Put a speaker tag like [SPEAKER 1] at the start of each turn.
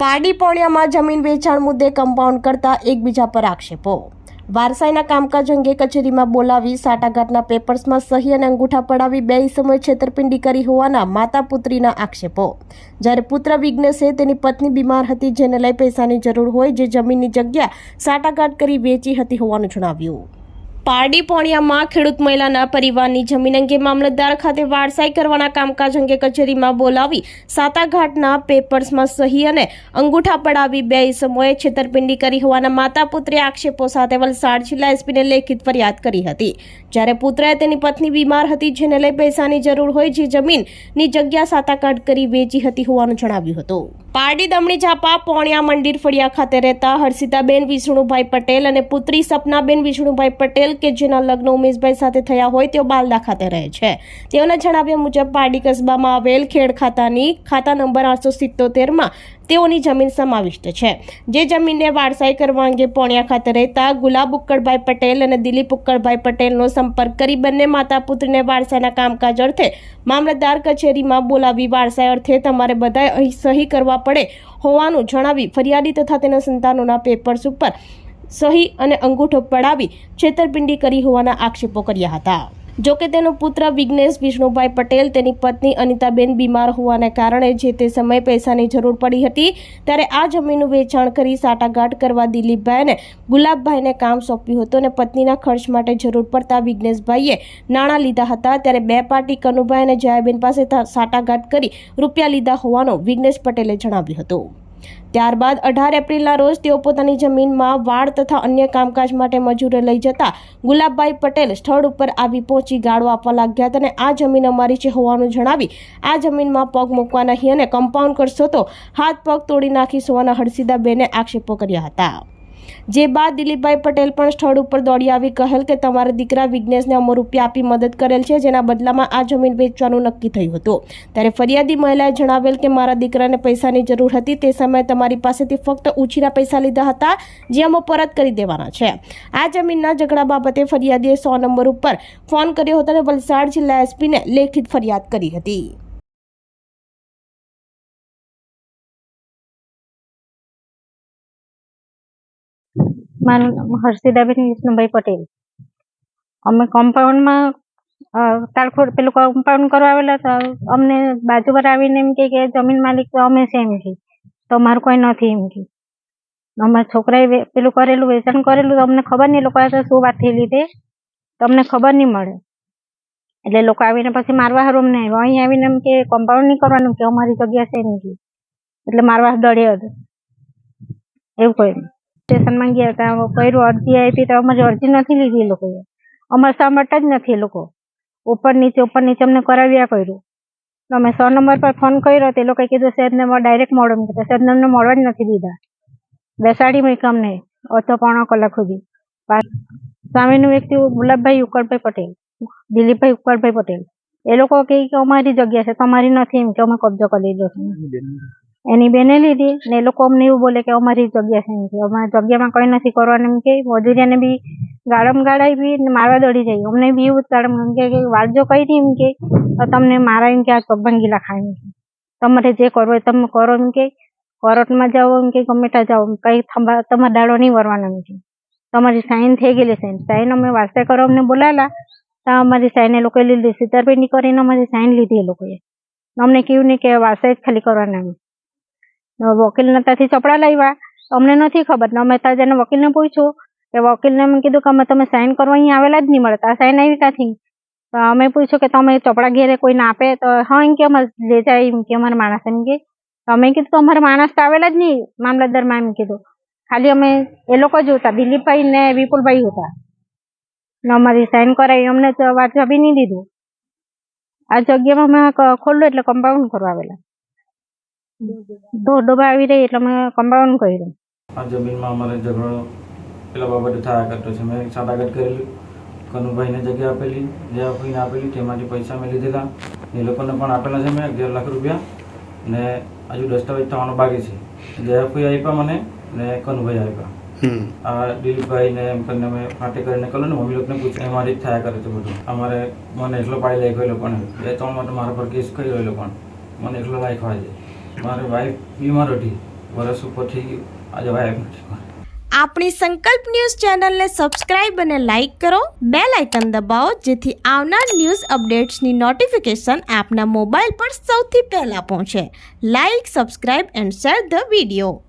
[SPEAKER 1] પારડી પોણિયામાં જમીન વેચાણ મુદ્દે કમ્પાઉન્ડ કરતા એકબીજા પર આક્ષેપો. વારસાઈના કામકાજ અંગે કચેરીમાં બોલાવી સાટાઘાટના પેપર્સમાં સહી અને અંગૂઠા પડાવી બે સમયે છેતરપિંડી કરી હોવાના માતા પુત્રીના આક્ષેપો. જ્યારે પુત્ર વિઘ્નેશે તેની પત્ની બીમાર હતી, જેને લઈ પૈસાની જરૂર હોય, જે જમીનની જગ્યા સાટાઘાટ કરી વેચી હતી હોવાનું જણાવ્યું. પારડી પોણિયામાં ખેડૂત મહિલાના પરિવારની જમીન અંગે મામલતદાર ખાતે વારસાઈ કરવાના કામકાજ અંગે કચેરીમાં બોલાવી સાતાઘાટના પેપર્સમાં સહી અને અંગૂઠા પડાવી બે સમયે છેતરપિંડી કરી હોવાના માતા પુત્રે આક્ષેપો સાથે વલસાડ જિલ્લા એસપીને લેખિત ફરિયાદ કરી હતી. જ્યારે પુત્રએ તેની પત્ની બીમાર હતી, જેને લઈ પૈસાની જરૂર હોય, જે જમીનની જગ્યા સાતાઘાટ કરી વેચી હતી હોવાનું જણાવ્યું હતું. પારડી દમણી ઝાપા પોણિયા મંદિર ફળિયા ખાતે રહેતા હર્ષિતાબેન વિષ્ણુભાઈ પટેલ અને પુત્રી સપનાબેન વિષ્ણુભાઈ પટેલ કે જેના લગ્ન ઉમેશભાઈ સાથે થયા હોય તેઓ બાલદા ખાતે રહે છે. તેઓના જણાવ્યા મુજબ પારડી કસ્બામાં આવેલ ખેડ ખાતાની ખાતા નંબર આઠસો સિત્તોતેરમાં તેઓની જમીન સમાવિષ્ટ છે. જે જમીનને વારસાઈ કરવા અંગે પોણિયા ખાતે રહેતા ગુલાબ ઉક્કડભાઈ પટેલ અને દિલીપ ઉક્કડભાઈ પટેલનો સંપર્ક કરી બંને માતા પુત્રીને વારસાના કામકાજ અર્થે મામલતદાર કચેરીમાં બોલાવી વારસાઈ અર્થે તમારે બધાએ સહી કરવા પડે હોવાનું જણાવી ફરિયાદી તથા તેના સંતાનોના પેપર્સ ઉપર સહી અને અંગૂઠો પડાવી છેતરપિંડી કરી હોવાના આક્ષેપો કર્યા હતા. જો કે તેનો પુત્ર વિઘ્નેશ વિષ્ણુભાઈ પટેલ તેની પત્ની અનિતાબેન બીમાર હોવાને કારણે જે તે સમયે પૈસાની જરૂર પડી હતી, ત્યારે આ જમીનનું વેચાણ કરી સાટાઘાટ કરવા દિલીપભાઈને, ગુલાબભાઈને કામ સોંપ્યું હતું અને પત્નીના ખર્ચ માટે જરૂર પડતા વિઘ્નેશભાઈએ નાણાં લીધા હતા. ત્યારે બે પાર્ટી કનુભાઈ અને જયાબેન પાસે સાટાઘાટ કરી રૂપિયા લીધા હોવાનું વિઘ્નેશ પટેલે જણાવ્યું હતું. ત્યારબાદ અઢાર એપ્રિલના રોજ તેઓ પોતાની જમીનમાં વાડ તથા અન્ય કામકાજ માટે મજૂરે લઈ જતા ગુલાબભાઈ પટેલ સ્થળ ઉપર આવી પહોંચી ગાળો આપવા લાગ્યા હતા અને આ જમીન અમારી છે હોવાનું જણાવી આ જમીનમાં પગ મૂકવા નહીં અને કમ્પાઉન્ડ કરશો તો હાથ પગ તોડી નાખીશ હોવાના હર્ષિદાબેને આક્ષેપો કર્યા હતા. જે બાદ દિલીપભાઈ પટેલ પણ સ્થળ ઉપર દોડી આવી કહેલ કે તમારા દીકરા વિઘ્નેશને અમો રૂપિયા આપી મદદ કરેલ છે, જેના બદલામાં આ જમીન વેચવાનું નક્કી થયું હતું. ત્યારે ફરિયાદી મહિલાએ જણાવેલ કે મારા દીકરાને પૈસાની જરૂર હતી, તે સમયે તમારી પાસેથી ફક્ત ઉછીના પૈસા લીધા હતા, જે અમો પરત કરી દેવાના છે. આ જમીનના ઝઘડા બાબતે ફરિયાદીએ સો નંબર ઉપર ફોન કર્યો હતો અને વલસાડ જિલ્લા એસપીને લેખિત ફરિયાદ કરી હતી.
[SPEAKER 2] મારું નામ હર્ષિદાબેન વિષ્ણુભાઈ પટેલ. અમે કમ્પાઉન્ડમાં તાળખોડ પેલું કમ્પાઉન્ડ કરવા આવેલા તો અમને બાજુ પર આવીને એમ કે જમીન માલિક તો અમે છે એમ કે. અમારું કોઈ નથી એમ કે. અમારા છોકરાએ પેલું કરેલું, વેચાણ કરેલું, તો અમને ખબર નહીં લોકો તો શું વાત થયેલી તે તો અમને ખબર નહીં મળે. એટલે લોકો આવીને પછી મારવા હારું અમને આવ્યો. અહીં આવીને એમ કે કમ્પાઉન્ડ નહીં કરવાનું, કે અમારી જગ્યા છે એમ કે. એટલે મારવા દળે હતું એવું કહ્યું સ્ટેશનમાં ગયા હતા કર્યું, અરજી આપી તો અમારી અરજી નથી લીધી એ લોકોએ. અમારે સાંભળતા જ નથી એ લોકો. ઉપર નીચે ઉપર નીચે અમને કરાવ્યા કર્યું. તો અમે સો નંબર પર ફોન કર્યો, તે લોકોએ કીધું સાહેબને ડાયરેક્ટ મળો. એમ કીધું સાહેબને અમને મળવા જ નથી દીધા. બેસાડી મૂકી અમને, અડધો પોણો કલાક સુધી. સ્વામીનું વ્યક્તિ ગુલાબભાઈ ઉકળભાઈ પટેલ, દિલીપભાઈ ઉકળભાઈ પટેલ. એ લોકો કે અમારી જગ્યા છે, તમારી નથી એમ કે અમે કબજો કરી લીધો છે. એની બેને લીધી ને એ લોકો અમને એવું બોલે કે અમારી જગ્યા છે એમ કે અમારી જગ્યામાં કંઈ નથી કરવાનું એમ કે મજૂરિયાને બી ગાળમ ગાળાઈ બી ને મારવા દોડી જાય. અમને બી એવું જ ગાળમ કે કે વાલજો કરી એમ કે તમને મારા એમ કે આ પગભંગીલા ભાંગી લાખા એમ તમારે જે કરવું હોય તમે કરો એમ કે. કોર્ટમાં જાઓ એમ કે, ગમે ત્યાં જાઓ કંઈ તમારે દાડો નહીં વરવાનો એમ કે. તમારી સાઈન થઈ ગયેલી સાઈન સાઈન અમે વાસ્તે કરો અમને બોલાયેલા તો અમારી સાઈન એ લોકોએ લીધી. છેતરપિંડી કરીને અમારી સાઈન લીધી એ લોકોએ. અમને કહ્યું નહીં કે વાસે જ ખાલી કરવાના એમ. વકીલને ત્યાંથી ચોપડા લાવ્યા. અમને નથી ખબર. ને અમે ત્યાં જઈને વકીલને પૂછ્યું કે વકીલને એમ કીધું કે અમે તમે સાઈન કરવા અહીંયા આવેલા જ નહીં મળતા સાઈન આવી ક્યાંથી? તો અમે પૂછ્યું કે તમે ચોપડા ઘેરે કોઈને આપે? તો હા, એમ કે અમારે લે જાય એમ કે અમારા માણસ એમ કે. અમે કીધું તો અમારા માણસ તો આવેલા જ નહીં મામલતદારમાં એમ કીધું. ખાલી અમે એ લોકો જ હતા, દિલીપભાઈ ને વિપુલભાઈ હતા. ને અમારી સાઈન કરાવી, અમને વાત આપી નહીં દીધું. આ જગ્યામાં અમે ખોલ્લું એટલે કમ્પાઉન્ડ કરવા આવેલા. ધોધોબા આવી રહી એટલે મેં કમ્પાઉન્ડ કર્યું.
[SPEAKER 3] આ જમીનમાં અમારે ઝઘડો પેલા બાબતે થયા કરતો છે. મેં સાદાગત કરેલી. કનુભાઈને જગ્યા આપેલી જે આપીને આપેલી તેમાંથી પૈસા મેં લીધેલા. એ લોકોને પણ આપેલા છે મેં અગિયાર લાખ રૂપિયા. ને હજુ દસ્તાવેજ થવાનો બાકી છે. જે આપી આપ્યા મને ને કનુભાઈ આપ્યા આ દિલીપભાઈ ને એમ કરીને અમે ફાટે કરીને કરું ને મમ્મી લોકોને પૂછ્યું. એમાંથી જ થયા કરે છે બધું. અમારે મને એટલો પાડી લાગ્યો એ લોકોને. બે ત્રણ માટે મારા પર કેસ કર્યો એ લોકોને. મને એટલો લાયક હોય આજે મારી વાઈફ બીમાર હતી વર્ષ ઉપર આજે વાઈફ નથી
[SPEAKER 4] આપણી સંકલ્પ ન્યૂઝ ચેનલને સબસ્ક્રાઇબ અને લાઇક કરો. બે લાઇકન દબાવો, જેથી આવનાર ન્યૂઝ અપડેટ્સની નોટિફિકેશન આપના મોબાઈલ પર સૌથી પહેલાં પહોંચે. Like, subscribe and share the video.